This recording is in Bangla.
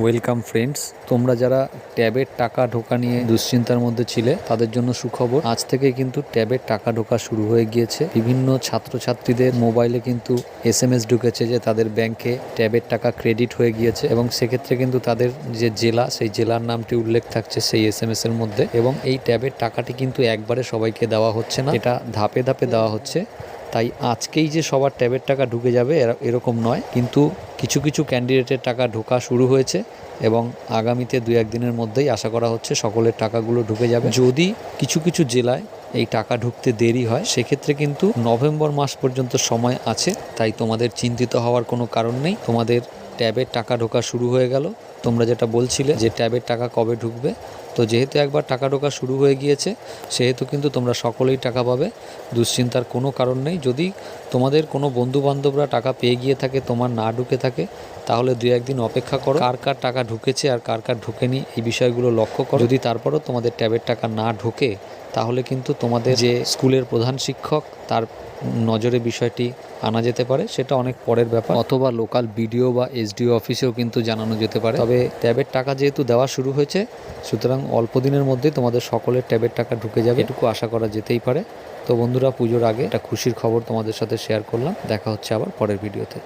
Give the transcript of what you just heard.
ওয়েলকাম ফ্রেন্ডস তোমরা যারা ট্যাবের টাকা ঢোকা নিয়ে দুশ্চিন্তার মধ্যে ছিলে, তাদের জন্য সুখবর, আজ থেকে কিন্তু ট্যাবের টাকা ঢোকা শুরু হয়ে গিয়েছে। বিভিন্ন ছাত্রছাত্রীদের মোবাইলে কিন্তু এস এম এস ঢুকেছে যে তাদের ব্যাংকে ট্যাবের টাকা ক্রেডিট হয়ে গিয়েছে এবং সেক্ষেত্রে কিন্তু তাদের যে জেলা, সেই জেলার নামটি উল্লেখ থাকছে সেই এস এম এস এর মধ্যে এবং এই ট্যাবের টাকাটি কিন্তু একবারে সবাইকে দেওয়া হচ্ছে না। এটা ধাপে ধাপে দেওয়া হচ্ছে। তাই আজকেই যে সবার ট্যাবের টাকা ঢুকে যাবে, এরা- এরকম নয়। কিন্তু কিছু কিছু ক্যান্ডিডেটের টাকা ঢোকা শুরু হয়েছে এবং আগামীতে দু একদিনের মধ্যেই আশা করা হচ্ছে সকলের টাকাগুলো ঢুকে যাবে। যদি কিছু কিছু জেলায় এই টাকা ঢুকতে দেরি হয়, সেক্ষেত্রে কিন্তু নভেম্বর মাস পর্যন্ত সময় আছে। তাই তোমাদের চিন্তিত হওয়ার কোনো কারণ নেই। তোমাদের ট্যাবের টাকা ঢোকা শুরু হয়ে গেল। তোমরা যেটা বলছিলে যে ট্যাবের টাকা কবে ঢুকবে। তো যেহেতু একবার টাকা ঢোকা শুরু হয়ে গিয়েছে, সেহেতু কিন্তু তোমরা সকলেই টাকা পাবে। দুশ্চিন্তার কোনো কারণ নেই। যদি তোমাদের কোনো বন্ধু বান্ধবরা টাকা পেয়ে গিয়ে থাকে, তোমার না ঢুকে থাকে, তাহলে দু একদিন অপেক্ষা করো। কার কার টাকা ঢুকেছে আর কার কার ঢুকেনি, এই বিষয়গুলো লক্ষ্য করো। যদি তারপরও তোমাদের ট্যাবের টাকা না ঢোকে তাহলে কিন্তু তোমাদের যে স্কুলের প্রধান শিক্ষক, তার নজরে বিষয়টি আনা যেতে পারে। সেটা অনেক পরের ব্যাপার। অথবা লোকাল বিডিও বা এসডিও অফিসেও কিন্তু জানানো যেতে পারে। তবে ট্যাবের টাকা যেহেতু দেওয়া শুরু হয়েছে, সুতরাং অল্প দিনের মধ্যে তোমাদের সকলের ট্যাবের টাকা ঢুকে যাবে। এটুকু আশা করা যেতেই পারে। তো বন্ধুরা, পুজোর আগে একটা খুশির খবর তোমাদের সাথে শেয়ার করলাম। দেখা হচ্ছে আবার পরের ভিডিওতে।